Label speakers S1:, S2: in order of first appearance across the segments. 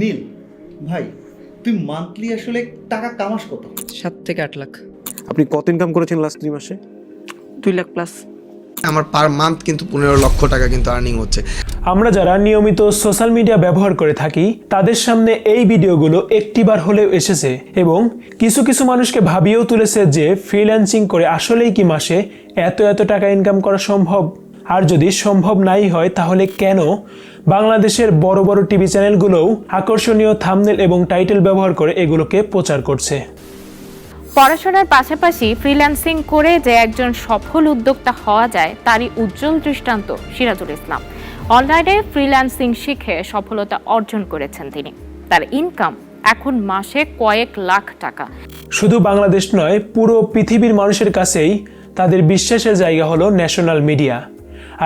S1: নীল ভাই তুই মান্থলি আসলে টাকা কামাস কত?
S2: সাত থেকে আট লাখ।
S3: আপনি কত ইনকাম করেছেন লাস্ট দুই মাসে?
S2: দুই লাখ প্লাস
S4: আমার পার মান্থ কিন্তু পনেরো লক্ষ টাকা কিন্তু আর্নিং হচ্ছে।
S5: আমরা যারা নিয়মিত সোশ্যাল মিডিয়া ব্যবহার করে থাকি তাদের সামনে এই ভিডিওগুলো একটিবার হলেও এসেছে এবং কিছু কিছু মানুষকে ভাবিয়েও তুলেছে যে ফ্রিল্যান্সিং করে আসলেই কি মাসে এত এত টাকা ইনকাম করা সম্ভব। আর যদি সম্ভব নাই হয় তাহলে কেন? বাংলাদেশের বড় বড় টিভি চ্যানেলগুলোও আকর্ষণীয় থামনেল এবং টাইটেল ব্যবহার করে এগুলোকে প্রচার করছে।
S6: পড়াশোনার পাশাপাশি ফ্রিল্যান্সিং করে যে একজন সফল উদ্যোক্তা হওয়া যায় তারই উজ্জ্বল দৃষ্টান্ত সিরাজুল ইসলাম। অনলাইনে ফ্রিল্যান্সিং শিখে সফলতা অর্জন করেছেন তিনি। তার ইনকাম এখন মাসে কয়েক লাখ টাকা।
S5: শুধু বাংলাদেশ নয় পুরো পৃথিবীর মানুষের কাছেই তাদের বিশ্বাসের জায়গা হলো ন্যাশনাল মিডিয়া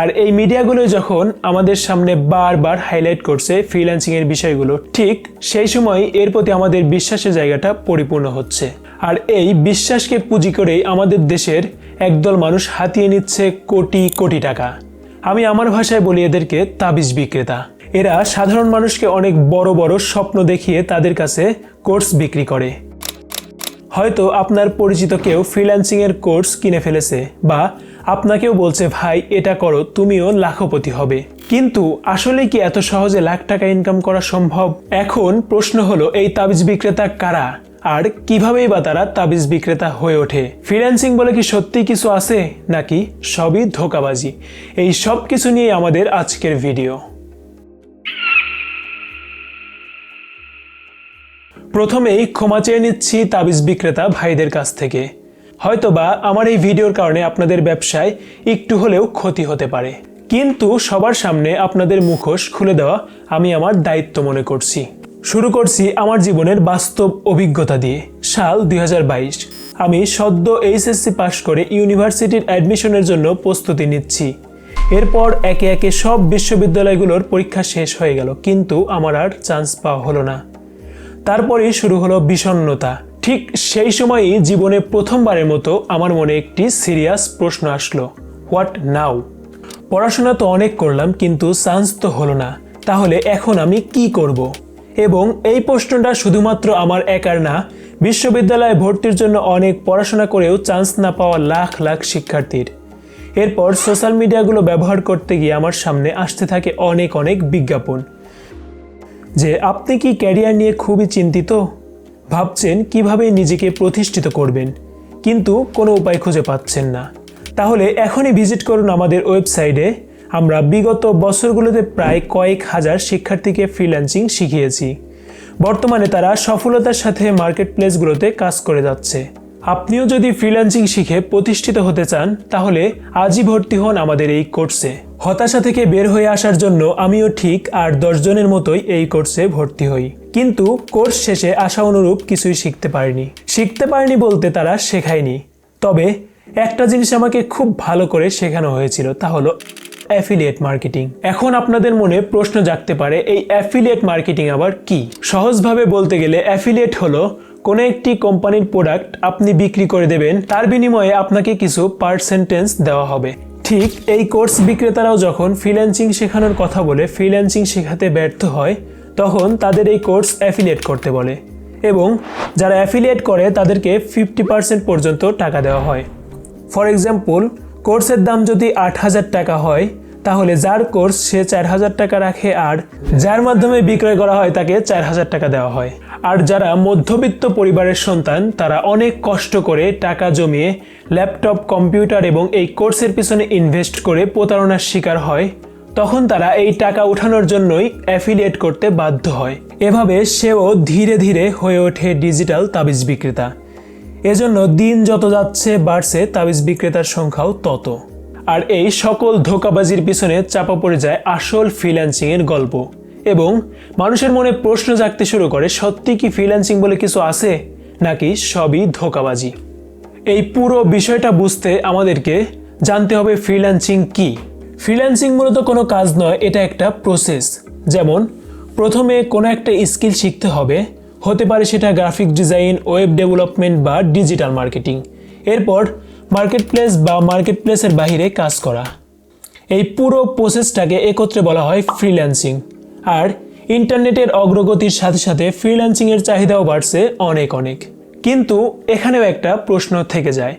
S5: আর এই মিডিয়াগুলো যখন আমাদের সামনে বারবার হাইলাইট করছে ফ্রিল্যান্সিং এর বিষয়গুলো, ঠিক সেই সময় এর প্রতি আমাদের বিশ্বাসের জায়গাটা পরিপূর্ণ হচ্ছে। আর এই বিশ্বাসকে পুঁজি করেই আমাদের দেশের একদল মানুষ হাতিয়ে নিচ্ছে কোটি কোটি টাকা। আমি আমার ভাষায় বলি এদেরকে তাবিজ বিক্রেতা। এরা সাধারণ মানুষকে অনেক বড় বড় স্বপ্ন দেখিয়ে তাদের কাছে কোর্স বিক্রি করে। হয়তো আপনার পরিচিত কেউ ফ্রিল্যান্সিং এর কোর্স কিনে ফেলেছে, বা আপনাকেও বলছে, ভাই, এটা করো, তুমিও লাখপতি হবে। কিন্তু আসলে কি এত সহজে লাখ টাকা ইনকাম করা সম্ভব? এখন প্রশ্ন হলো, এই তাবিজ বিক্রেতা কারা? আর কিভাবেই বা তারা তাবিজ বিক্রেতা হয়ে ওঠে? ফ্রিল্যান্সিং বলে কি সত্যি কিছু আছে? নাকি সবই ধোকাবাজি? এই সব কিছু নিয়ে আমাদের আজকের ভিডিও প্রথমেই ক্ষমা চেয়ে নিচ্ছি তাবিজ বিক্রেতা ভাইদের কাছ থেকে। হয়তোবা আমার এই ভিডিওর কারণে আপনাদের ব্যবসায় একটু হলেও ক্ষতি হতে পারে। কিন্তু সবার সামনে আপনাদের মুখোশ খুলে দেওয়া আমি আমার দায়িত্ব মনে করছি। শুরু করছি আমার জীবনের বাস্তব অভিজ্ঞতা দিয়ে। সাল দুই হাজার বাইশ। আমি সদ্য এইচএসসি পাশ করে ইউনিভার্সিটির অ্যাডমিশনের জন্য প্রস্তুতি নিচ্ছি। এরপর একে একে সব বিশ্ববিদ্যালয়গুলোর পরীক্ষা শেষ হয়ে গেল, কিন্তু আমার আর চান্স পাওয়া হলো না। তারপরেই শুরু হলো বিষণ্ণতা। ঠিক সেই সময়ই জীবনে প্রথমবারের মতো আমার মনে একটি সিরিয়াস প্রশ্ন আসলো হোয়াট নাও পড়াশোনা তো অনেক করলাম, কিন্তু চান্স তো হলো না। তাহলে এখন আমি কি করব। এবং এই প্রশ্নটা শুধুমাত্র আমার একার না, বিশ্ববিদ্যালয়ে ভর্তির জন্য অনেক পড়াশোনা করেও চান্স না পাওয়া লাখ লাখ শিক্ষার্থীর। এরপর সোশ্যাল মিডিয়াগুলো ব্যবহার করতে গিয়ে আমার সামনে আসতে থাকে অনেক অনেক বিজ্ঞাপন। যে আপনি কি ক্যারিয়ার নিয়ে খুবই চিন্তিত? ভাবছেন কীভাবে নিজেকে প্রতিষ্ঠিত করবেন, কিন্তু কোনো উপায় খুঁজে পাচ্ছেন না। তাহলে এখনই ভিজিট করুন আমাদের ওয়েবসাইটে। আমরা বিগত বছরগুলোতে প্রায় কয়েক হাজার শিক্ষার্থীকে ফ্রিল্যান্সিং শিখিয়েছি। বর্তমানে তারা সফলতার সাথে মার্কেট প্লেসগুলোতে কাজ করে যাচ্ছে। আপনিও যদি ফ্রিল্যান্সিং শিখে প্রতিষ্ঠিত হতে চান, তাহলে আজই ভর্তি হন আমাদের এই কোর্সে। হতাশা থেকে বের হয়ে আসার জন্য আমিও ঠিক আর দশজনের মতোই এই কোর্সে ভর্তি হই। কিন্তু কোর্স শেষে আশা অনুরূপ কিছুই শিখতে পারিনি। শিখতে পারিনি বলতে তারা শেখায়নি। তবে একটা জিনিস আমাকে খুব ভালো করে শেখানো হয়েছিল তা হলো অ্যাফিলিয়েট মার্কেটিং এখন আপনাদের মনে প্রশ্ন জাগতে পারে, এই অ্যাফিলিয়েট মার্কেটিং আবার কি? সহজভাবে বলতে গেলে অ্যাফিলিয়েট হলো কোনো একটি কোম্পানির প্রোডাক্ট আপনি বিক্রি করে দেবেন, তার বিনিময়ে আপনাকে কিছু পার্সেন্টেজ দেওয়া হবে। ঠিক এই কোর্স বিক্রেতারাও যখন ফ্রিল্যান্সিং শেখানোর কথা বলে ফ্রিল্যান্সিং শেখাতে ব্যর্থ হয়, তখন তাদের এই কোর্স অ্যাফিলিয়েট করতে বলে এবং যারা অ্যাফিলিয়েট করে তাদেরকে ফিফটি পার্সেন্ট পর্যন্ত টাকা দেওয়া হয়। ফর এক্সাম্পল, কোর্সের দাম যদি আট হাজার টাকা হয় তাহলে যার কোর্স সে চার হাজার টাকা রাখে আর যার মাধ্যমে বিক্রয় করা হয় তাকে চার হাজার টাকা দেওয়া হয়। আর যারা মধ্যবিত্ত পরিবারের সন্তান, তারা অনেক কষ্ট করে টাকা জমিয়ে ল্যাপটপ, কম্পিউটার এবং এই কোর্সের পিছনে ইনভেস্ট করে প্রতারণার শিকার হয়, তখন তারা এই টাকা উঠানোর জন্যই অ্যাফিলিয়েট করতে বাধ্য হয়। এভাবে সেও ধীরে ধীরে হয়ে ওঠে ডিজিটাল তাবিজ বিক্রেতা। এজন্য দিন যত যাচ্ছে, বাড়ছে, তাবিজ বিক্রেতার সংখ্যাও তত। আর এই সকল ধোকাবাজির পিছনে চাপা পড়ে যায় আসল ফ্রিল্যান্সিং এর গল্প। এবং মানুষের মনে প্রশ্ন জাগতে শুরু করে, সত্যি কি ফ্রিল্যান্সিং বলে কিছু আছে? নাকি সবই ধোকাবাজি? এই পুরো বিষয়টা বুঝতে আমাদেরকে জানতে হবে ফ্রিল্যান্সিং কি? ফ্রিল্যান্সিং মূলত কোনো কাজ নয়, এটা একটা প্রসেস যেমন, প্রথমে কোনো একটা স্কিল শিখতে হবে, হতে পারে সেটা গ্রাফিক ডিজাইন ওয়েব ডেভেলপমেন্ট বা ডিজিটাল মার্কেটিং এরপর মার্কেট প্লেস বা মার্কেট প্লেসের বাহিরে কাজ করা। এই পুরো প্রসেসটাকে একত্রে বলা হয় ফ্রিল্যান্সিং আর ইন্টারনেটের অগ্রগতির সাথে সাথে ফ্রিল্যান্সিংয়ের চাহিদাও বাড়ছে অনেক অনেক। কিন্তু এখানেও একটা প্রশ্ন থেকে যায়।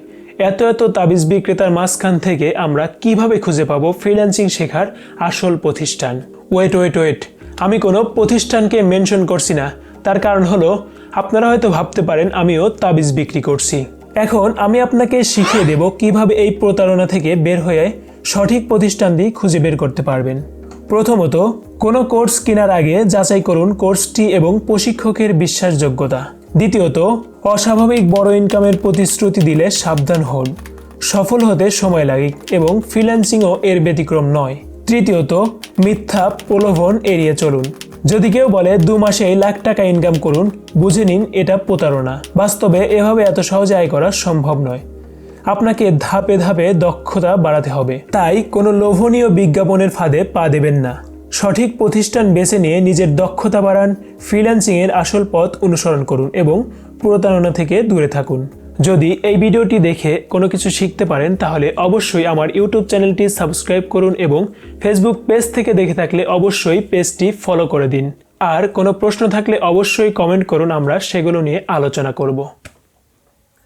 S5: এত এত তাবিজ বিক্রেতার মাঝখান থেকে আমরা কীভাবে খুঁজে পাবো ফ্রিল্যান্সিং শেখার আসল প্রতিষ্ঠান? ওয়েট ওয়েট ওয়েট আমি কোনো প্রতিষ্ঠানকে মেনশন করছি না। তার কারণ হলো, আপনারা হয়তো ভাবতে পারেন, আমিও তাবিজ বিক্রি করছি। এখন আমি আপনাকে শিখিয়ে দেব কীভাবে এই প্রতারণা থেকে বের হয়ে সঠিক প্রতিষ্ঠানটি খুঁজে বের করতে পারবেন। প্রথমত, কোনো কোর্স কেনার আগে যাচাই করুন কোর্সটি এবং প্রশিক্ষকের বিশ্বাসযোগ্যতা। দ্বিতীয়ত, অস্বাভাবিক বড় ইনকামের প্রতিশ্রুতি দিলে সাবধান হন। সফল হতে সময় লাগে এবং ফ্রিল্যান্সিংও এর ব্যতিক্রম নয়। তৃতীয়ত, মিথ্যা প্রলোভন এড়িয়ে চলুন। যদি কেউ বলে দু মাসেই লাখ টাকা ইনকাম করুন, বুঝে নিন এটা প্রতারণা। বাস্তবে এভাবে এত সহজে আয় করা সম্ভব নয়। আপনাকে ধাপে ধাপে দক্ষতা বাড়াতে হবে। তাই কোনো লোভনীয় বিজ্ঞাপনের ফাঁদে পা দেবেন না। সঠিক প্রতিষ্ঠান বেছে নিয়ে নিজের দক্ষতা বাড়ান ফ্রিল্যান্সিংয়ের আসল পথ অনুসরণ করুন এবং প্রতারণা থেকে দূরে থাকুন। যদি এই ভিডিওটি দেখে কোনো কিছু শিখতে পারেন, তাহলে অবশ্যই আমার ইউটিউব চ্যানেলটি সাবস্ক্রাইব করুন এবং ফেসবুক পেজ থেকে দেখে থাকলে অবশ্যই পেজটি ফলো করে দিন। আর কোনো প্রশ্ন থাকলে অবশ্যই কমেন্ট করুন, আমরা সেগুলো নিয়ে আলোচনা করব।